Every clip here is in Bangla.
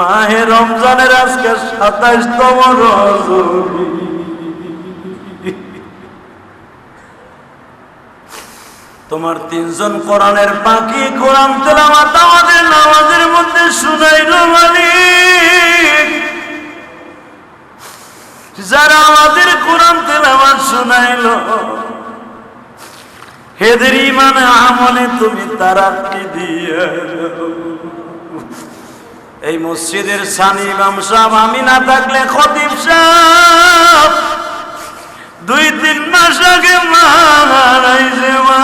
মাহে রমজানের আজকে সাতাইশতম রজনী। তোমার তিনজন কোরআনের পাখি কোরআন তেলাওয়াত আমাদের নামাজের মধ্যে শুনাইল মালিক। যারা আমাদের কোরআন তেলাওয়াত শুনাইল, হেদের ইমান আমলে তুমি তারাক্কি দিয়ে এই মসজিদের সানি ইমাম সাহেব, আমি না থাকলে খতিব সাহেব। দুই তিন মাস আগে মারাইছে মা।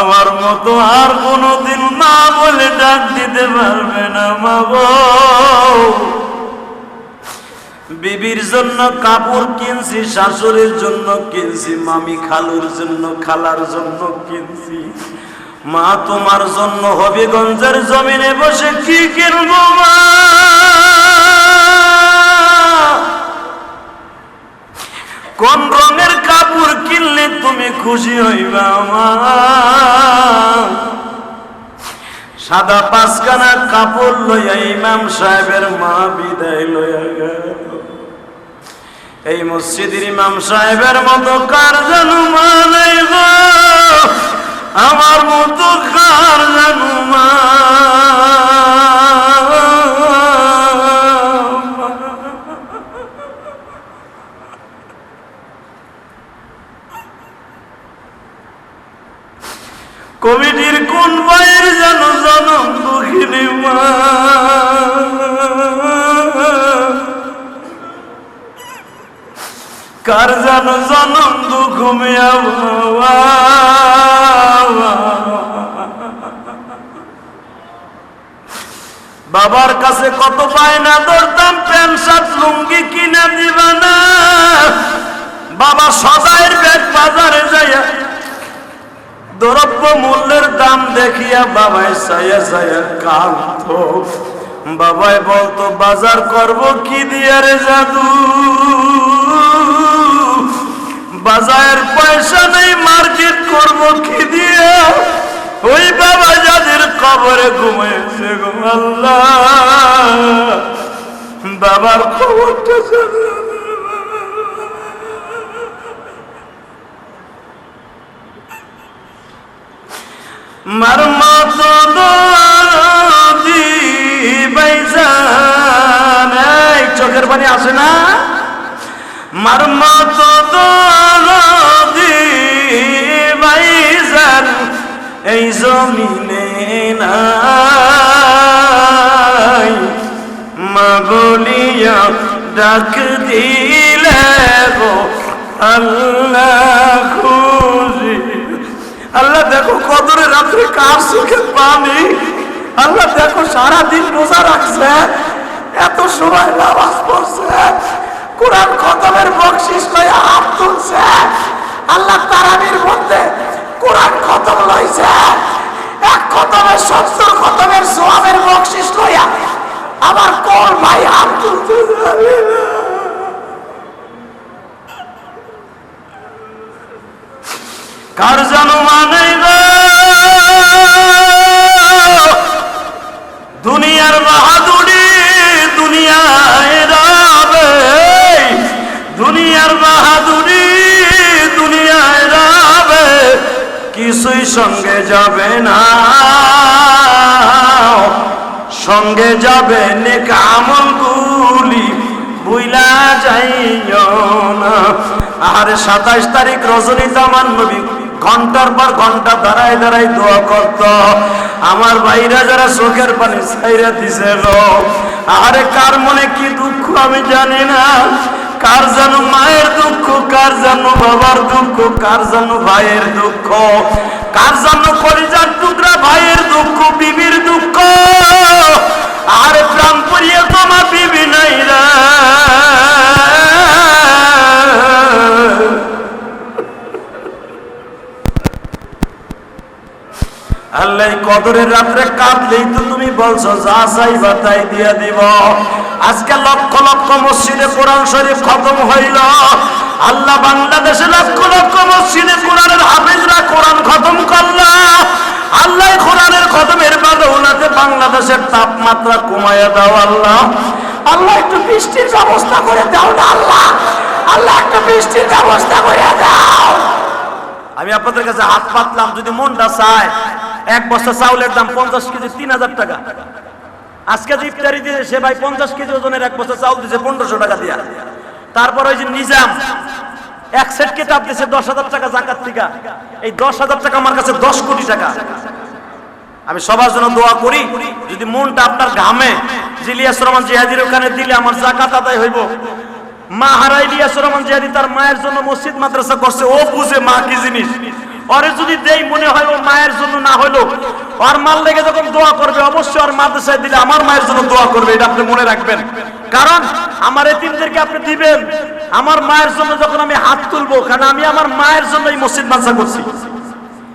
আমার মতো আর কোনোদিন মা বলে ডাক দিতে পারবে না মা গো বিবির জন্য কাপড় কিনছি, শাশুড়ির জন্য কিনছি, মামি খালুর জন্য, খালার জন্য কিনছি। মা তোমার জন্য হবিগঞ্জের জমিনে বসে কি কিনবো কোন রঙের কাপড় কিনলে তুমি খুশি হইবা মা? সাদা পাঁচখানা কাপড় লইয়া ইমাম সাহেবের মা বিদায় লইয়া গেল। এই মসজিদের ইমাম সাহেবের মতো কার জানু মা নাই গো? আমার মতো কার জানু মা কমিটির কোন ভাইয়ের কার যেন জনম দুঃখ মিয়া বাবা। বাবার কাছে কত পায়না ধরতাম প্যান্ট, শার্ট, লুঙ্গি কিনে দিবা না বাবা সদাইয়ের ব্যাগ বাজারে যাইয়া দ্রব্য মূল্যের দাম দেখিয়া বাবাই সায়া সায়া কান্ত বাবাই বলতো, বাজার করব কি দিয়া রে জাদু বাজারের পয়সা নেই মার্কেট করব কি দিয়ে? ওই বাবা যাদের কবরে ঘুমাইছে গো আল্লাহ। বাবার খবরটা মার বাইজান এই চোখের পানি আসে না? মার মতো নদী বাইজান এই জমিনে নাই। মা বলিয়া ডাক দিলে গো, আল্লাহ খুশি আল্লাহ দেখো কদরে রাত্রে কার সুখে পানি। আল্লাহ দেখো সারা দিন রোজা রাখছে, এত সময় নামাজ পড়ছে। কোরআন খতমের বকশিস লইয়া হাত তুলছে। আল্লাহ তারাবির মধ্যে কোরআন খতম লইছে। এক খতমের সত্তর খতমের সোয়াবের বকশিস লইয়া আমার কোন ভাই হাত তুলতে যাবে কার জানো মানে কিছুই সঙ্গে যাবে না। সঙ্গে যাবে নেক আমল গুলি বুইলা যাইও না। আর সাতাইশ তারিখ রজনীতে আমার নবী, ঘণ্টার পর ঘণ্টা দাঁড়ায় দাঁড়ায় দোয়া করত। আমার ভাইরা যারা চোখের পানি ছাইরা দিছে আরে কার মনে কি দুঃখ আমি জানি না। কার যেন মায়ের দুঃখ, কার যেন বাবার দুঃখ, কার যেন ভাইয়ের দুঃখ। কার যেন কলিজার টুকরা ভাইয়ের দুঃখ, বিবির দুঃখ? আর প্রাণ পরিয়ে তোমার বিবি নাই কদরের রাত্রে কাঁদলেই তো তুমি বলছো, যা চাইবা তাই দিয়া দিব। আজকে লক্ষ লক্ষ মসজিদে কোরআন শরীফ খতম হইল। আল্লাহ বাংলাদেশে লক্ষ লক্ষ মসজিদে কোরআনের হাফেজরা কোরআন খতম করলা। আল্লাহ কোরআনের খতমের বাদৌলাতে বাংলাদেশের তাপমাত্রা কমাইয়া দাও আল্লাহ। আল্লাহ একটু বৃষ্টির ব্যবস্থা করে দাও না আল্লাহ। আল্লাহ একটু বৃষ্টির ব্যবস্থা করে দাও। আমি আপনাদের কাছে হাত পাতলাম, যদি মনটা চায়। এক বস্তা চাউলের দাম পঞ্চাশ কেজি, তিন হাজার টাকা। আজকে যে ইফতারি দিয়ে সে ভাই পঞ্চাশ কেজি ওজনের এক বস্তা চাউল দিয়েছে, পনেরোশো টাকা দিয়া। তারপর ওই যে নিজাম, এক সেট কিতাব দিয়েছে দশ হাজার টাকা জাকাত টিকা এই দশ হাজার টাকা আমার কাছে দশ কোটি টাকা। আমি সবার জন্য দোয়া করি, যদি মনটা আপনার ঘামে, জিলিয়াস রহমান জিহাদির ওখানে দিলে আমার জাকাত আদায় হইব। মা হারাই ইলিয়াস রহমান জিহাদি তার মায়ের জন্য মসজিদ মাদ্রাসা করছে, ও বুঝে মা কি জিনিস। ওরে যদি দেই মনে হয় ও মায়ের জন্য না হইল আর মাল লেগে যখন দোয়া করবে, অবশ্যই আর মাদ্রাসায় দিলে আমার মায়ের জন্য দোয়া করবে, এটা আপনি মনে রাখবেন। কারণ আমার এতিমদেরকে আপনি দিবেন। আমার মায়ের জন্য যখন আমি হাত তুলবো, কারণ আমি আমার মায়ের জন্য এই মসজিদ মাদ্রাসা করছি।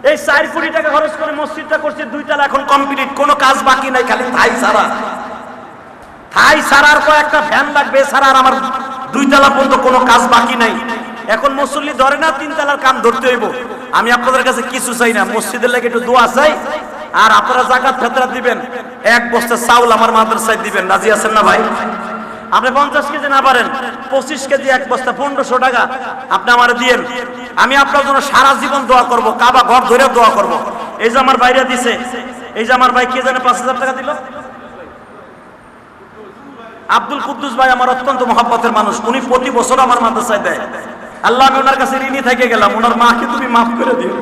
এই চার কোটি টাকা খরচ করে মসজিদটা করছি দুইতলা এখন কমপ্লিট কোনো কাজ বাকি নাই, খালি থাই সারা থাই সারার কয়েকটা ফ্যান লাগবে সারার আমার দুই দুইতলা পর্যন্ত কোনো কাজ বাকি নাই। এখন মুসল্লি ধরে না তিন তলার কাম ধরতে হইব। আমি আপনাদের কাছে কিছু চাই না, মসজিদের লাগে একটু দোয়া চাই, আর আপনারা জাকাত ফেতরা দিবেন, এক বস্তা চাউল আমার মাদ্রাসায় দিবেন, রাজি আছেন না ভাই? আপনি পঞ্চাশ কেজি না পারেন, পঁচিশ কেজি এক বস্তা, পনেরোশো টাকা আপনি আমার দিয়েন। আমি আপনার জন্য সারা জীবন দোয়া করব, কাবা ঘর ধরে দোয়া করব। এই যে আমার বাইরে দিছে, এই যে আমার ভাই কে জানে পাঁচ হাজার টাকা দিল? আব্দুল কুদ্দুস ভাই আমার অত্যন্ত মহাব্বতের মানুষ, উনি প্রতি বছর আমার মাদ্রাসায় দেয়। আল্লাহ আমি ওনার কাছে ঋণী থেকে গেলাম। ওনার মাকে তুমি মাফ করে দিও।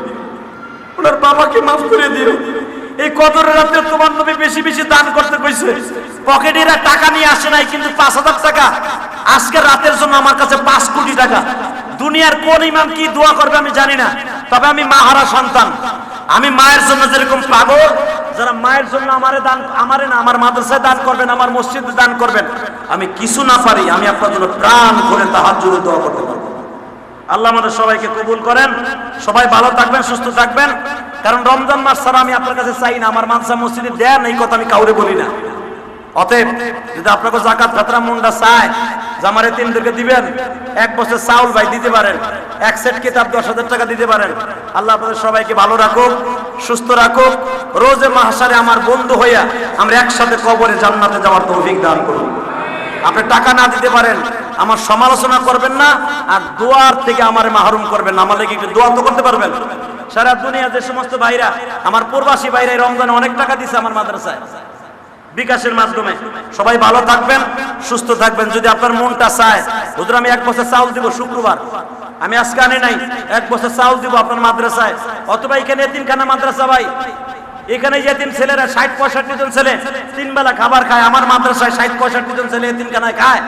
ওনার বাবাকে মাফ করে দিও। এই কদরের রাতে তোমার নবী বেশি বেশি দান করতে কইছে, পকেটেরা টাকা নিয়ে আসে নাই, কিন্তু পাঁচ হাজার টাকা। আজকে রাতের জন্য আমার কাছে পাঁচ কোটি টাকা। দুনিয়ার কোন ইমাম কি দোয়া করবে আমি জানি না, তবে আমি মাহারা সন্তান। আমি মায়ের জন্য যেরকম পাগল, যারা মায়ের জন্য আমারে দান, আমারে না, আমার মাদ্রাসায় দান করবেন, আমার মসজিদে দান করবেন, আমি কিছু না পারি, আমি আপনার জন্য প্রাণ করে তাহার জন্য দোয়া করতে পারব। আল্লাহ আমাদের সবাইকে কবুল করেন। সবাই ভালো থাকবেন, সুস্থ থাকবেন। কারণ রমজান মাস ছাড়া আমি আপনার কাছে চাই না, আমার মানসা মসজিদে দেন, এই কথা আমি কাউরে বলি না। অতএব, যদি আপনাকে জাকাত ফাতরা মুন্ডা চায়, জামারে তিনদেরকে দিবেন, এক বছর চাউল ভাই দিতে পারেন, এক সেট কিতাব দশ হাজার টাকা দিতে পারেন। আল্লাহ আপনাদের সবাইকে ভালো রাখুক, সুস্থ রাখুক। রোজে মাহাসারে আমার বন্ধু হইয়া আমরা একসাথে কবরে জান্নাতে যাওয়ার তৌফিক দান করুন। আপনি টাকা না দিতে পারেন আমার সমালোচনা করবেন না, আর দোয়ার থেকে আমার মাহরুম করবেন না। আমার একটু দোয়া তো করতে পারবেন। সারা দুনিয়া যে সমস্ত ভাইরা, আমার প্রবাসী ভাইরা রমজানে অনেক টাকা দিছে আমার মাদ্রাসায়। বিকাশের মাধ্যমে। সবাই ভালো থাকবেন, সুস্থ থাকবেন। যদি আপনার মনটা চায় আমি এক বছর চাউল দিব শুক্রবার। আমি আজকে আনি নাই, এক বছর চাউল দিব আপনার মাদ্রাসায়। অথবা এখানে তিনখানা মাদ্রাসা ভাই এখানে যেদিন ছেলেরা ষাট পঁয়ষট্টি জন ছেলে, তিন বেলা খাবার খায়। আমার মাদ্রাসায় ষাট পঁয়ষট্টি জন ছেলে তিনখানায় খায়।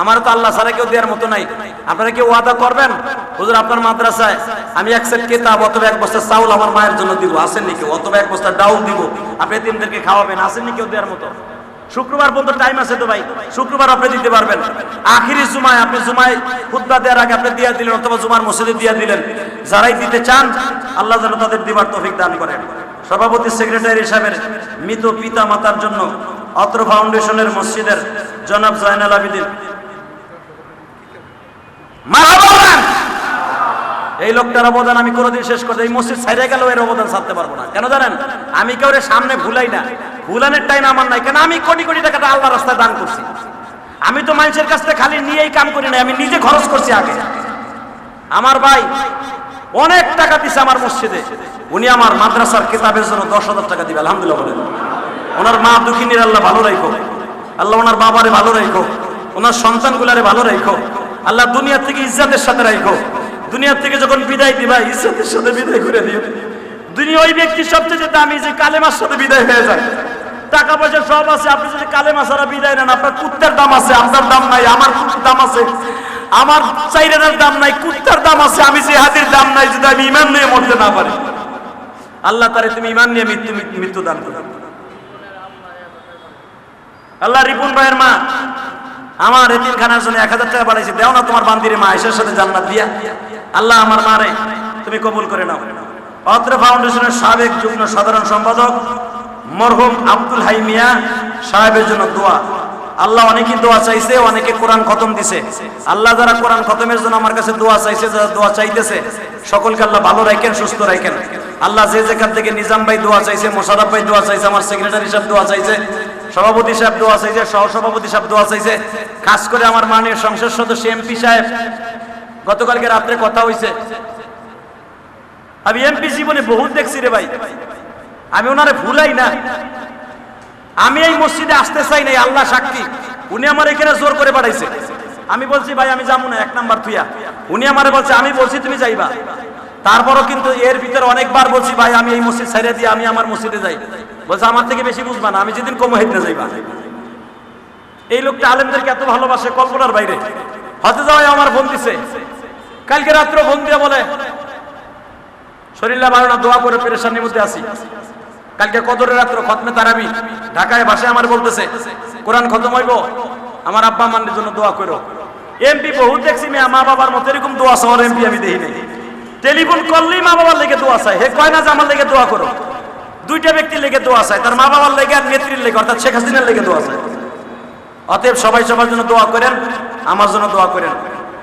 আমার তো আল্লাহ ছাড়া কেউ দেওয়ার মতো নাই। আপনারা কি ওয়াদা করবেন? হুজুর, আপনার মাদ্রাসায় আমি এক সেট কেতাব অথবা এক বস্তা চাউল আমার মায়ের জন্য দিব। আসেন নি কেউ? অথবা এক বস্তা ডাউল দিব। আপনি তিনদেরকে খাওয়াবেন আসেন নি কেউ দেওয়ার মতো? শুক্রবার পর্যন্ত টাইম আছে তো ভাই? শুক্রবার আপনি দিতে পারবেন। আখিরি জুমায় আপনি জুমায় খুদ্া দেওয়ার আগে আপনি দিয়ে দিলেন অথবা জুমার মসজিদে দিয়ে দিলেন। যারাই দিতে চান, আল্লাহ যেন তাদের দিবার তৌফিক দান করেন। সভাপতি সেক্রেটারি সাহেবের মৃত পিতা মাতার জন্য অত্র ফাউন্ডেশনের মসজিদের জনাব জয়নাল আবিদিন। এই লোকটার অবদান আমি কোনোদিন শেষ করতে এই মসজিদ ছাইড়ে গেলেও এর অবদান ছাড়তে পারব না। কেন জানেন? আমি কেউ সামনে ভুলাই না। ভুলানের টাইম আমার নাই। কেন আমি কোটি কোটি টাকাটা আল্লাহ রাস্তায় দান করছি? আমি তো মানুষের কাছ থেকে খালি নিয়েই কাম করি না আমি নিজে খরচ করছি আগে। আমার ভাই অনেক টাকা দিছে আমার মসজিদে। উনি আমার মাদ্রাসার কিতাবের জন্য দশ হাজার টাকা দিবে, আলহামদুলিল্লাহ বলেন ওনার মা দুঃখিনীর আল্লাহ ভালো রাখো আল্লাহ ওনার বাবারে ভালো রাখো ওনার সন্তানগুলারে ভালো রাখো আল্লাহ দুনিয়া থেকে ইজ্জাতের সাথে রাখো দুনিয়ার থেকে যখন বিদায় দিবা, ইজ্জতের সাথে বিদায় করে দিও। দুনিয়া ওই ব্যক্তি সবচেয়ে দামি যে কালেমার সাথে বিদায় হয়ে যায় টাকা পয়সা সব আছে, আপনি যদি কালেমা ছাড়া বিদায় নেন, আপনার কুত্তের দাম আছে আপনার দাম নাই, আমার কুত্তের দাম আছে। আমার চাইরেনের দাম নাই, কুত্তার দাম আছে, আমি যে হাতির দাম নাই, যদি আমি ইমান নিয়ে মরতে না পারি। আল্লাহ তারে তুমি ইমান নিয়ে মৃত্যু মৃত্যু দান করো। আল্লাহ রিপুন ভাইয়ের মা, আমার এতিম খানার জন্য এক হাজার টাকা বাড়াইছে। দেও না তোমার বান্দিরে মা এসের সাথে জান্নাত দিয়া। আল্লাহ আমার মারে, তুমি কবুল করে নাও। অত্র ফাউন্ডেশনের সাবেক যুগ্ম সাধারণ সম্পাদক মরহুম আব্দুল হাই মিয়া সাহেবের জন্য দোয়া। আল্লাহ অনেকেই দোয়া চাইছে, অনেকে কোরআন খতম দিছে। আল্লাহ যারা কোরআন খতমের জন্য আমার কাছে দোয়া চাইছে, যারা দোয়া চাইতেছে, সকলকে আল্লাহ ভালো রাখেন, সুস্থ রাখেন। আল্লাহ যে যেখান থেকে নিজাম ভাই দোয়া চাইছে মোশারফ ভাই দোয়া চাইছে, আমার সেক্রেটারি সাহেব দোয়া চাইছে, সভাপতি সাহেব দোয়া চাইছে, সহসভাপতি সাহেব দোয়া চাইছে, খাস করে আমার মাননীয় সংসদ সদস্য এমপি সাহেব। গতকালকে রাত্রে কথা হইছে। আমি এমপি জীবনে বহুত দেখছি রে ভাই। আমি ওনারে ভুলাই না। আমি এই মসজিদে আসতে চাই নাই, আল্লাহ সাক্ষী। উনি আমার এখানে জোর করে পাঠাইছে। আমি বলছি, ভাই, আমি যাব না, এক নাম্বার তুইয়া উনি আমারে বলছে, আমি বলছি, তুমি যাইবা। তারপরও কিন্তু এর ভিতরে অনেকবার বলছি, ভাই, আমি এই মসজিদ ছেড়ে দিয়ে আমি আমার মসজিদে যাই। বলছে, আমার থেকে বেশি বুঝবা না, আমি যেদিন কম হেঁটে যাইবা। এই লোকটা আলেমদেরকে এত ভালোবাসে কল্পনার বাইরে। হতে যাওয়াই আমার ফোন দিছে। কালকে রাত্রে ফোন দিয়ে বলে শরীরটা ভালো না, দোয়া করে পেরেশানির মধ্যে আসি কালকে কদরের রাত্র খতমে তারাবি, ঢাকায় ভাষায় আমার বলতেছে, কোরআন খতম হইব? আমার আব্বা মানের জন্য দোয়া করো। এমপি বহুত দেখছি মেয়ে মা বাবার মতো এরকম দোয়া শহর এমপি আমি দেখি নাই। টেলিফোন করলেই মা বাবার লেগে দোয়া চাই হে কয় না যে আমার লেগে দোয়া করো? দুইটা ব্যক্তির লেগে দোয়া চাই তার মা বাবার লেগে আর নেত্রীর লেগে, অর্থাৎ শেখ হাসিনার লেগে দোয়া চাই অতএব সবাই সবার জন্য দোয়া করেন, আমার জন্য দোয়া করেন।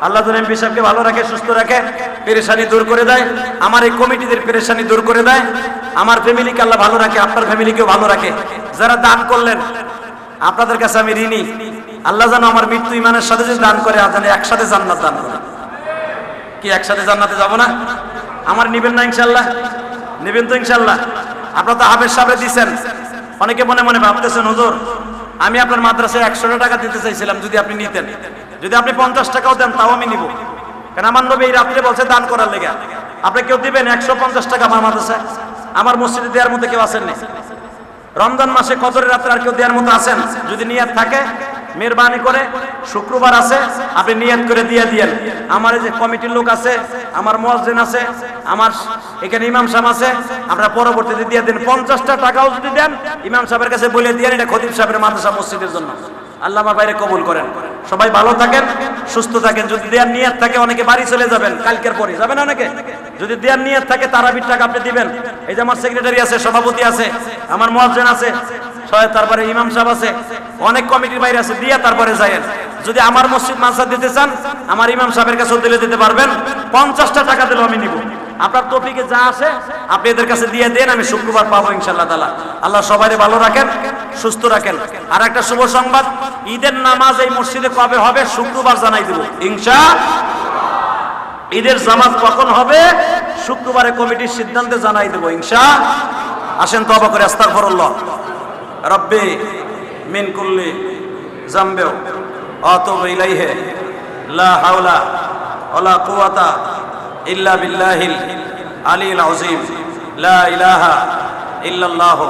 আল্লাহ যেন এমপি সাহেবকে ভালো রাখে, সুস্থ রাখে, পেরেশানি দূর করে দেয়। আমার এই কমিটিদের পেরেশানি দূর করে দেয়। আমার ফ্যামিলিকে আল্লাহ ভালো রাখে, আপনার ফ্যামিলিকেও ভালো রাখে। যারা দান করলেন, আপনাদের কাছে আমি ঋণী। আল্লাহ যেন আমার মৃত্যু ইমানের সাথে যদি দান করে, আর যেন একসাথে জান্নাত দান করে। কি, একসাথে জান্নাতে যাব না? আমার নিবেন না ইনশাল্লাহ নিবেন তো ইনশাল্লাহ আপনারা তো হাফেজ সাহেব দিচ্ছেন অনেকে মনে মনে ভাবতেছেন, হুজুর আমি আপনার মাদ্রাসায় একশো টাকা দিতে চাইছিলাম যদি আপনি নিতেন। যদি আপনি পঞ্চাশ টাকাও দেন, তাও আমি নিব। কেন আমার নবী এই রাত্রে বলছে দান করার লেগে। আপনি কেউ দিবেন একশো পঞ্চাশ টাকা আমার মাদ্রাসায়? আমার মসজিদে দেওয়ার মধ্যে কেউ আসেননি রমজান মাসে কদরের রাত্রে আর কেউ দেওয়ার মতো আসেন যদি নিয়ে থাকে মেহরবানি করে, শুক্রবার আছে, আপনি নিয়াত করে দিয়ে দিয়েন। আমার এই যে কমিটির লোক আছে, আমার মসজিদ আছে, আমার এখানে ইমাম সাহেব আছে আমরা পরবর্তীতে দিয়ে দেন। পঞ্চাশটা টাকাও যদি দেন, ইমাম সাহেবের কাছে বলে দিয়ে এটা খতিব সাহেবের মাদ্রাসা মসজিদের জন্য। আল্লাহ আমার বাইরে কবুল করেন। সবাই ভালো থাকেন, সুস্থ থাকেন। যদি দেওয়ার নিয়াত থাকে, অনেকে বাড়ি চলে যাবেন, কালকের পরে যাবেন অনেকে? যদি দেওয়ার নিয়াত থাকে, তারাবির টাকা আপনি দিবেন। এই যে আমার সেক্রেটারি আছে, সভাপতি আছে, আমার মহাজন আছে তারপরে ইমাম সাহেব আছে অনেক কমিটির বাইরে আছে, দিয়ে তারপরে যায়েন। যদি আমার মসজিদ মানসা দিতে চান, আমার ইমাম সাহেবের কাছেও দিলে দিতে পারবেন। পঞ্চাশটা টাকা দিলেও আমি নিব। আপনার তফিকে যা আছে আপনি এদের কাছে দিয়ে দেন, আমি শুক্রবার পাবো ইনশাল্লাহ তালা আল্লাহ সবাই ভালো রাখেন, সুস্থ রাখেন। আর একটা শুভ সংবাদ, ঈদের নামাজ এই মসজিদে কবে হবে শুক্রবার জানাই দেব। ইনশা ঈদের জামাত কখন হবে শুক্রবারে কমিটির সিদ্ধান্তে জানাই দেব ইনশা আসেন তবা করে, আস্তাগফিরুল্লাহ। রব্বি মিন কুল্লি জামবেও আতুবু ইলাইহি, লা হাওলা কুওয়াতা ইল্লা বিল্লাহিল আলিল আযীম। লা ইলাহা ইল্লাল্লাহু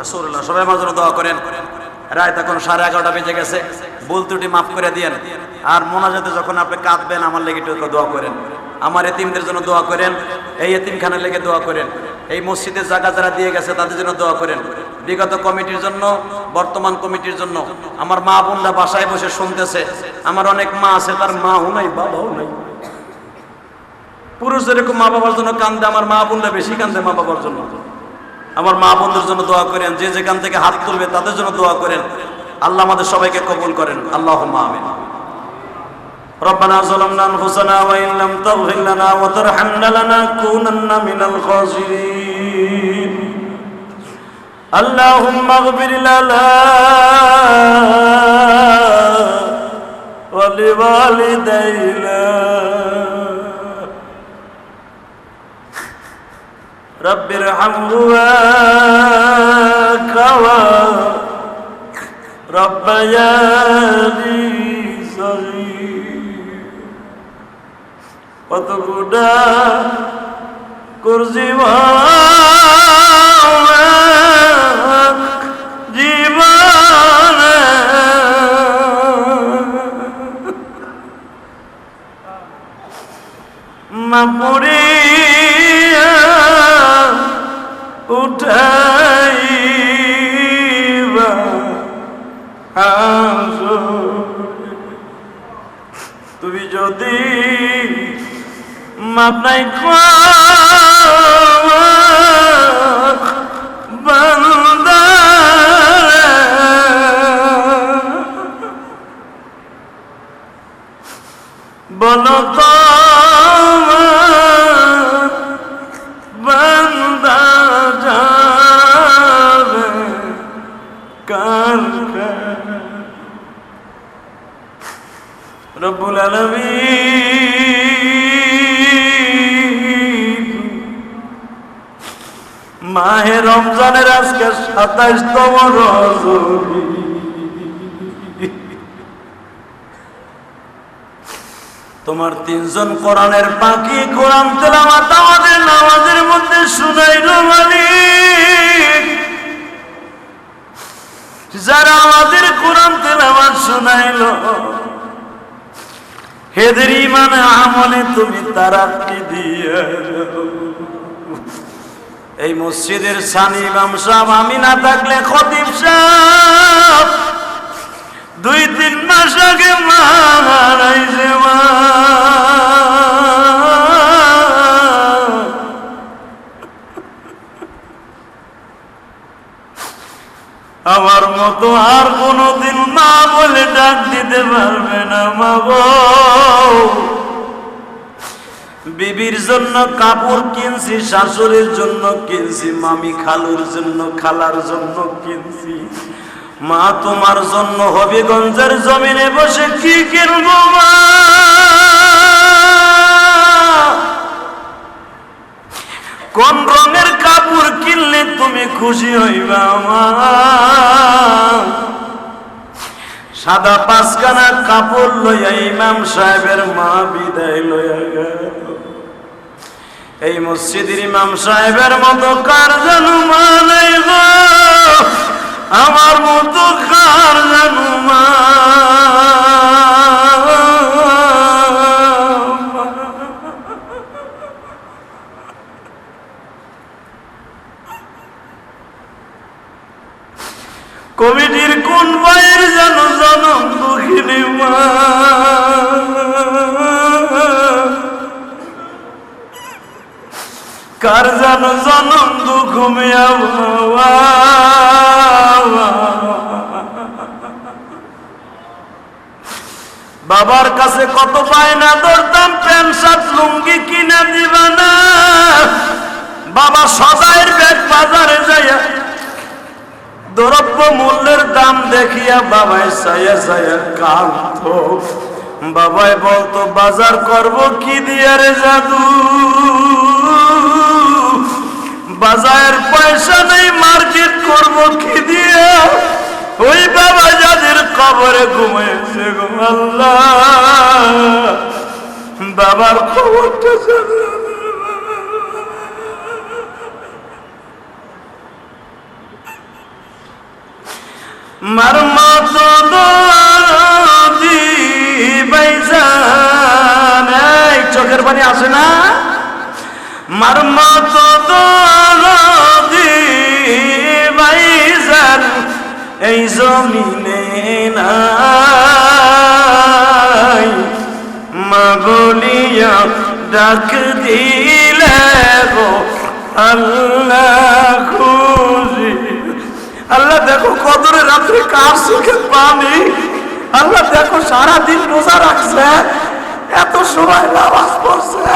রাসূলুল্লাহ। সবাই মাঝে দোয়া করেন। রাত এখন সাড়ে এগারোটা বেজে গেছে। ভুল ত্রুটি মাফ করে দিয়েন। আর মোনাজাতে যখন আপনি কাঁদবেন, আমার লেগে দোয়া করেন। আমার এতিমদের জন্য দোয়া করেন। এই এতিমখানার লেগে দোয়া করেন। এই মসজিদের জায়গা যারা দিয়ে গেছে, তাদের জন্য দোয়া করেন। বিগত কমিটির জন্য বর্তমান কমিটির জন্য আমার মা বোনরা বাসায় বসে শুনতেছে আমার অনেক মা আছে তার মাও নাই বাবাও নাই পুরুষ যেরকম মা বাবার জন্য কান্দে আমার মা বোনরা বেশি কান্দে মা বাবার জন্য আমার মা বোনদের জন্য দোয়া করেন যে যেখান থেকে হাত তুলবে তাদের জন্য দোয়া করেন আল্লাহ আমাদের সবাইকে কবুল করেন আল্লাহ আমিন ربنا ظلمنا انفسنا وان لم تغفر لنا وترحمنا لنكونن من الخاسرين اللهم اغفر لنا ولوالدينا رب ارحمهما كما ربياني صغير وتقول كرزي وعمر মাপুরি উঠাইবা। তুমি যদি মাপ নাই আজকে সাতাইশতম রজনী তোমার তিনজন কোরআনের পাখি কোরআন তেলাওয়াত আমাদের নামাজের মধ্যে শুনাইল মালিক যারা আমাদের কোরআন তেলাওয়াত শুনাইল, হেদের ইমানে আমলে তুমি তারাক্কি দিয়ে। এই মসজিদের সানি ইমাম সাহেব, আমি না থাকলে খতিব সাহেব। দুই তিন মাস আগে মারাইছে মা। আমার মতো আর কোনোদিন মা বলে ডাক দিতে পারবে না মা গো। বিবির জন্য কাপড় কিনছি, শাশুড়ির জন্য কিনছি, মামি খালুর জন্য, খালার জন্য কিনছি। মা, তোমার জন্য হবিগঞ্জের জমিনে বসে কি কিনবো কোন রঙের কাপড় কিনলে তুমি খুশি হইবা মা? সাদা পাঁচখানা কাপড় লইয়া ইমাম সাহেবের মা বিদায় লইয়া গেল। এই মসজিদের ইমাম সাহেবের মতো কার জানু মা গো? আমার মতো কার জানু মা কমিটির কোন ভাইয়ের যেন জনম দুঃখিনী মা? কার যেন জনম দুঃখ মিয়া বাবার কাছে কত পায়না ধরতাম প্যান্ট লুঙ্গি কিনে দিবা না বাবা সদাইয়ের ব্যাগ বাজারে যাইয়া দ্রব্য মূল্যের দাম দেখিয়া বাবাই সায়া সায়া কান্ত বাবাই বলতো, বাজার করব কি দিয়ে রে জাদু? বাজারের পয়সা নেই, মার্কেট করব কি দিয়ে? ওই বাবা যাদের কবরে ঘুমিয়েছে গো আল্লাহ, বাবার খবরটা মারমা চোখের পানি আসে না? মারমা বাইজান এই জমিনে নাই। মা বলিয়া ডাক দিলে গো, আল্লাহ খুশি আল্লাহ দেখো কদরে রাত্রে কার সুখে পানি আল্লাহ দেখো সারা দিন রোজা রাখছে, এত সময় নামাজ পড়ছে,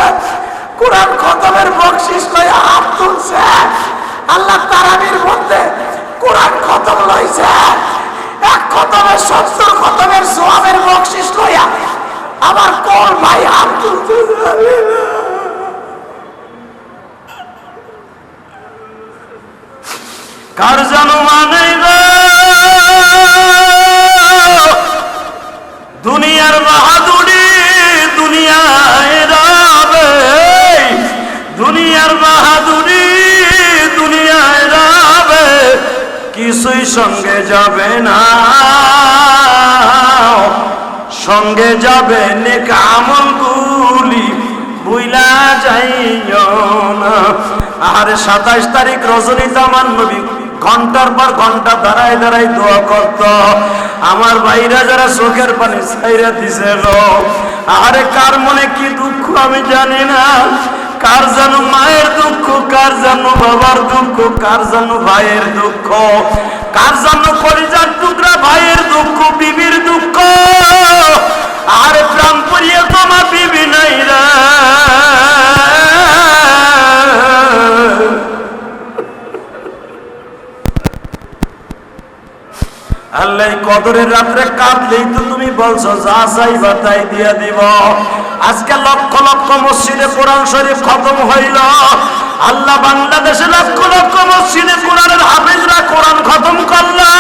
কোরআন খতমের বকশিস লয়ে হাত তুলছে, আল্লাহ তারাবির মধ্যে কোরআন খতম লইছে, এক খতমের সত্তর খতমের সোয়াবের বকশিস লইয়া আমার কোন ভাই হাত তুলতে যাবে না কার জানো মানে? দুনিয়ার বাহাদুরি দুনিয়ায় রাবে। দুনিয়ার বাহাদুরি দুনিয়ায় রাবে, কিছুই সঙ্গে যাবে না। সঙ্গে যাবে নেক আমল গুলি বুইলা যাইও না। আর সাতাইশ তারিখ রজনীতে আমার নবী ঘণ্টার পর ঘণ্টা দাঁড়ায় দাঁড়ায় দোয়া করত। আমার ভাইরা যারা চোখের পানি ছাইরা দিছিল আরে কার মনে কি দুঃখ আমি জানি না। কার জানো মায়ের দুঃখ, কার জানো বাবার দুঃখ, কার জানো ভাইয়ের দুঃখ, কার জানো পরিজার টুকরা ভাইয়ের দুঃখ, বিবির দুঃখ। আর প্রাণ পরিয়ে তোমার বিবি নাই রে। আল্লাহ কদরের রাত্রে কাঁদলেই তো তুমি বলছো, যা চাইবা তাই দিয়া দিব। আজকে লক্ষ লক্ষ মসজিদে কোরআন শরীফ খতম হইল। আল্লাহ বাংলাদেশে লক্ষ লক্ষ মসজিদে কোরআনের হাফিজরা কোরআন খতম করলা।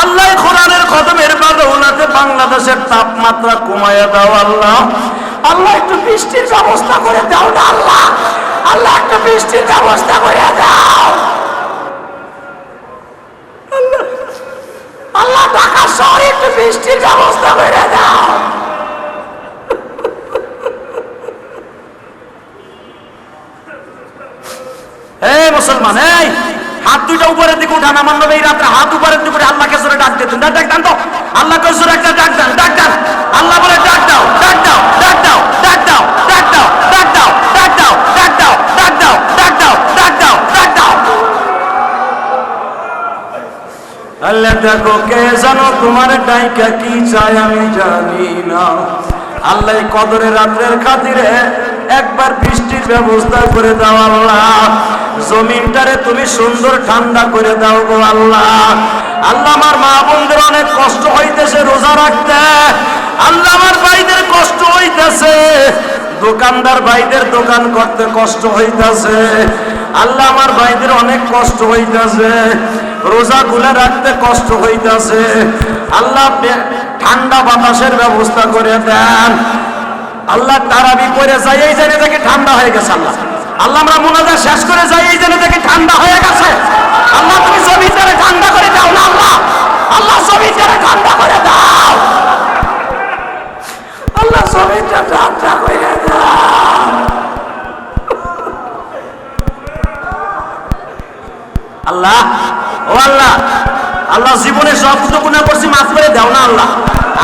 আল্লাহ কোরআনের খতমের বাদৌলাতে বাংলাদেশের তাপমাত্রা কমাইয়া দাও আল্লাহ। আল্লাহ একটু বৃষ্টির ব্যবস্থা করে দাও না আল্লাহ। আল্লাহ একটু বৃষ্টির ব্যবস্থা করে দাও আল্লাহ ঢাকা শহরে একটু বৃষ্টির ব্যবস্থা করে দাও। মুসলমান, এই, হাত দুইটা উপরের দিকে উঠান, আমার নবী রাত্রে হাত উপরের দিকে উঠে আল্লাহকে ডাক দিতেন ডাক ডাক তো আল্লাহকে জোরে একটা ডাক দেন ডাক দেন আল্লাহ বলে, ডাক দাও ডাক দাও ডাক দাও ডাক দাও, ডাক দাও ডাক দাও ডাক দাও ডাক দাও ডাক দাও ডাক দাও ডাক দাও আল্লাহ দেখো কে জানো তোমার ডাইকা কি চাই আমি জানি না। আল্লাহ কদরে রাত্রের খাতিরে একবার বৃষ্টির ব্যবস্থা করে দাও আল্লাহ। জমিনটারে তুমি সুন্দর ঠান্ডা করে দাও গো আল্লাহ। আল্লাহ আমার মা বোনদের অনেক কষ্ট হইতেছে, রোজা রাখতে। আল্লাহ আমার ভাইদের কষ্ট হইতেছে। দোকানদার ভাইদের দোকান করতে কষ্ট হইতাছে। আল্লাহ আমার ভাইদের অনেক কষ্ট হইতাছে, রোজা গুলা রাখতে কষ্ট হইতাছে। আল্লাহ ঠান্ডা বাতাসের ব্যবস্থা করে দেন। আল্লাহ তারাবি করে যাই এই জেনে থেকে ঠান্ডা হয়ে গেছে আল্লাহ। আল্লাহ আমরা মোনাজা শেষ করে যাই, এই জেনে থেকে ঠান্ডা হয়ে গেছে। আল্লাহ তুমি জমিটারে ঠান্ডা করে দাও না আল্লাহ। আল্লাহ জমিটারে ঠান্ডা করে দাও আল্লাহ জমিটা ঠান্ডা করে দাও আল্লাহ, ও আল্লাহ আল্লাহ জীবনে সব গুণা করছি, মাফ করে দাও না আল্লাহ।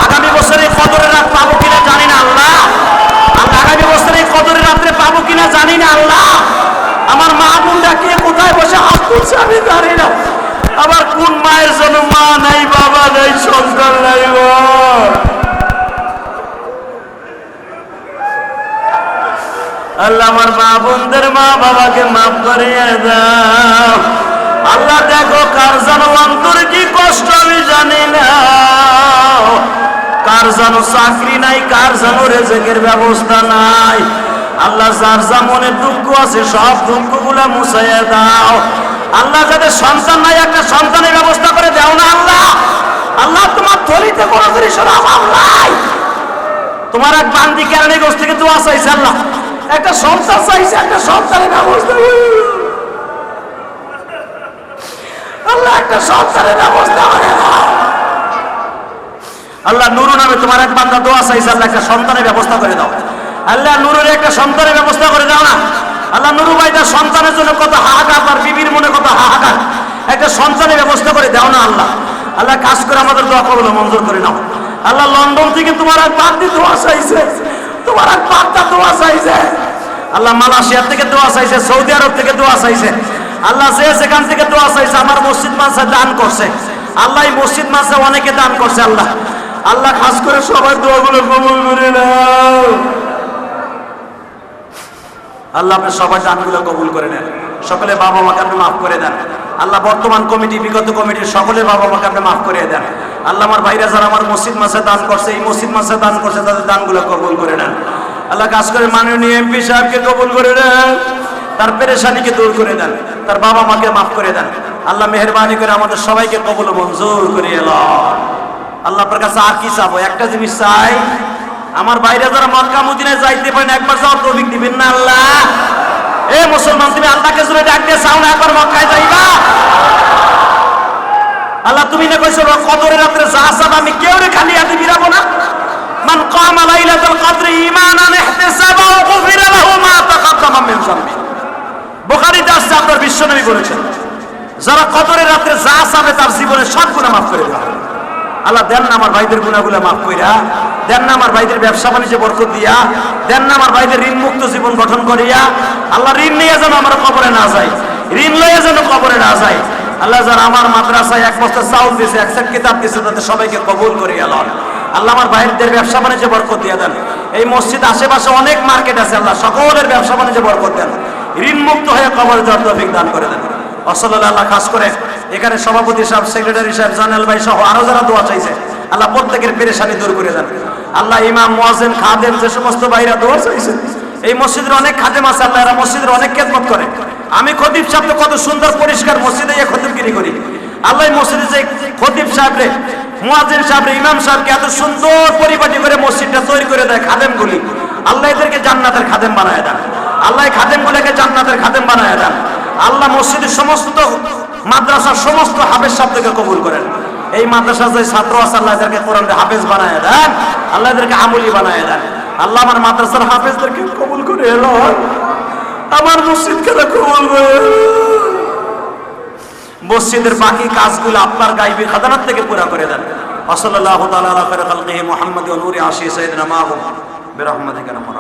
আগামী বছরে কদরের রাত পাবো কিনা জানি না আল্লাহ। আগামী বছরে কদরের রাত্রে পাবো কিনা জানি না আল্লাহ। আমার মা বোনরা কে কোথায় বসে হাত তুলছে আমি জানি না। আবার কোন মায়ের জন্য মা নাই, বাবা নাই, সন্তান নাই। আল্লাহ, আমার মা বোনদের মা বাবাকে মাফ করিয়ে দাও। আল্লাহ দেখো কার যেন অন্তর কি কষ্ট আমি জানি না। কার যেন চাকরি নাই, কার যেন রেজেকের ব্যবস্থা নাই। আল্লাহ যার যা মনে দুঃখ আছে, সব দুঃখগুলা মুছাইয়া দাও। আল্লাহ যাদের সন্তান নাই, একটা সন্তানের ব্যবস্থা করে দাও না আল্লাহ। আল্লাহ তোমার থলিতে কোনো জিনিসের অভাব নাই। তোমার এক বান্দি কেরানি গোষ্ঠ থেকে দোয়া চাইছে আল্লাহ। একটা সংসার চাইছে, একটা সন্তানের ব্যবস্থা। আল্লাহ, একটা সংসারের ব্যবস্থা করে। আল্লাহ নুরু নামে তোমার এক বান্দা দোয়া চাইছে, আল্লাহ একটা সন্তানের ব্যবস্থা করে দাও। আল্লাহ নুরুর একটা সন্তানের ব্যবস্থা করে দাও না। আল্লাহ নুরু ভাই তার সন্তানের জন্য কত হাহাকার, তার বিবির মনে কত হাহাকার। একটা সন্তানের ব্যবস্থা করে দাও না আল্লাহ। আল্লাহ কাজ করে আমাদের দোয়া কবল মঞ্জুর করে নাও। আল্লাহ লন্ডন থেকে তোমার এক বান্দি দোয়া চাইছে। তোমার এক বান্দা দোয়া চাইছে। আল্লাহ মালয়েশিয়া থেকে দোয়া চাইছে, সৌদি আরব থেকে দোয়া চাইছে। আল্লাহ যে সেখান থেকে দোয়া চাইছে, আমার মসজিদ মাসে দান করছে। আল্লাহ মসজিদ মাসে অনেকে দান করছে, আল্লাহ। আল্লাহ খাস করে সবার দোয়াগুলো কবুল করে নাও আল্লাহ আপনি সবার দানগুলো কবুল করে নেন। সকলে বাবা মাকে আপনি মাফ করে দেন। আল্লাহ বর্তমান কমিটি, বিগত কমিটির সকলে বাবা মাকে আপনি মাফ করে দেন। আল্লাহ আমার ভাইরা যারা আমার মসজিদ মাসে দান করছে, এই মসজিদ মাসে দান করছে, তাদের দানগুলো কবুল করে নেন। আল্লাহ কাজ করে মাননীয় এমপি সাহেবকে কবুল করে নেন। তার পেরেশানিকে দূর করে দেন, তার বাবা মাকে মাফ করে দেন। আল্লাহ মেহরবানি করে আমাদের সবাইকে কবুল মঞ্জুর করে এলো। আল্লাহ আপনার কাছে আর কি চাবো? একটা জিনিস চাই, আমার বাইরে যারা মক্কা, মদিনায় যাইতে পারেন একবার যাওয়ার তৌফিক দিবেন না আল্লাহ। এ মুসলমান, তুমি আল্লাহকে জুড়ে ডাক দিয়ে চাও না, একবার মক্কায় যাইবা? আল্লাহ, তুমি না কইছো কদরের রাত্রে যা চাব, আমি কেউ রে খালি হাতে বিরাবো না? মান কামা লাইলাতুল কদরি ঈমানান ইহতিসাবা, ওয়া গুফিরা লাহু মা তাকাদ্দামা মিন যামবি। বুখারীতে আসছে, আপনার বিশ্বনবী বলেছেন, যারা কদরের রাত্রে যা চাবে তার জীবনে সব গুনাহ মাফ করে দেওয়া আল্লাহ দেন না আমার ভাইদের গুণাগুলো মাফ কইরা, দেন না আমার ভাইদের ব্যবসা বাণিজ্যে বরকত দিয়া, দেন না আমার ভাইদের ঋণ মুক্ত জীবন গঠন করিয়া, আল্লাহ ঋণ নিয়ে যেন আমার কবরে না যায়, ঋণ লইয়া যেন কবরে না যায়। আল্লাহ যারা আমার মাদ্রাসায় এক বস্তা চাউল দিয়েছে এক সেট কিতাব দিয়েছে তাদের সবাইকে কবুল করিয়া লন। আল্লাহ আমার ভাইদের ব্যবসা বাণিজ্যে বরকত দিয়া দেন। এই মসজিদ আশেপাশে অনেক মার্কেট আছে, আল্লাহ সকলের ব্যবসা বাণিজ্যে বরকত দেন। ঋণ মুক্ত হয়ে কবরে যাওয়ার তৌফিক দান করে দেন। অসল্লাহ খাস করে এখানে সভাপতি সাহেব, সেক্রেটারি সাহেব, জানাল ভাই সহ আরও যারা দোয়া চাইছে, আল্লাহ প্রত্যেকের পেরেশানি দূর করে দেন। আল্লাহ ইমাম মোয়াজেন খাদেম যে সমস্ত ভাইরা দোয়া চাইছে এই মসজিদের অনেক খাদেম আছে, আল্লাহ এরা মসজিদের অনেক খেদমত করে। আমি খতিব সাহেব তো কত সুন্দর পরিষ্কার মসজিদে গিয়ে খতিবগিরি করি। আল্লাহ মসজিদে যে খতিব সাহেব রে মুয়াজিন সাহেব রে, ইমাম সাহেবকে এত সুন্দর পরিপাটি করে মসজিদটা তৈরি করে দেয় খাদেমগুলি। আল্লাহ এদেরকে জান্নাতের খাদেম বানায় দেন। আল্লাহ খাদেমগুলোকে জান্নাতের খাদেম বানায় দেন। আল্লাহ মসজিদের সমস্ত মাদ্রাসার সমস্ত হাফেজ শব্দকে কবুল করেন। এই মাদ্রাসার যে ছাত্র আছে, আল্লাহ এদেরকে হাফেজ বানায় দেন। আল্লাহ এদেরকে আমলি বানায় দেন। আল্লাহ আমার মাদ্রাসার হাফেজদেরকে কবুল করে এলো। আমার মসজিদকে কবুল করে মসজিদের বাকি কাজগুলো আপনার গাইবি খাদানার থেকে পুরা করে দেন। ওসল্লাহ তাআলা আলা খায়রি খালকিহি মুহাম্মদ ওয়া নূরি আশি সাইয়্যিদিনা মাহবুব বিরহমাতিকা নামা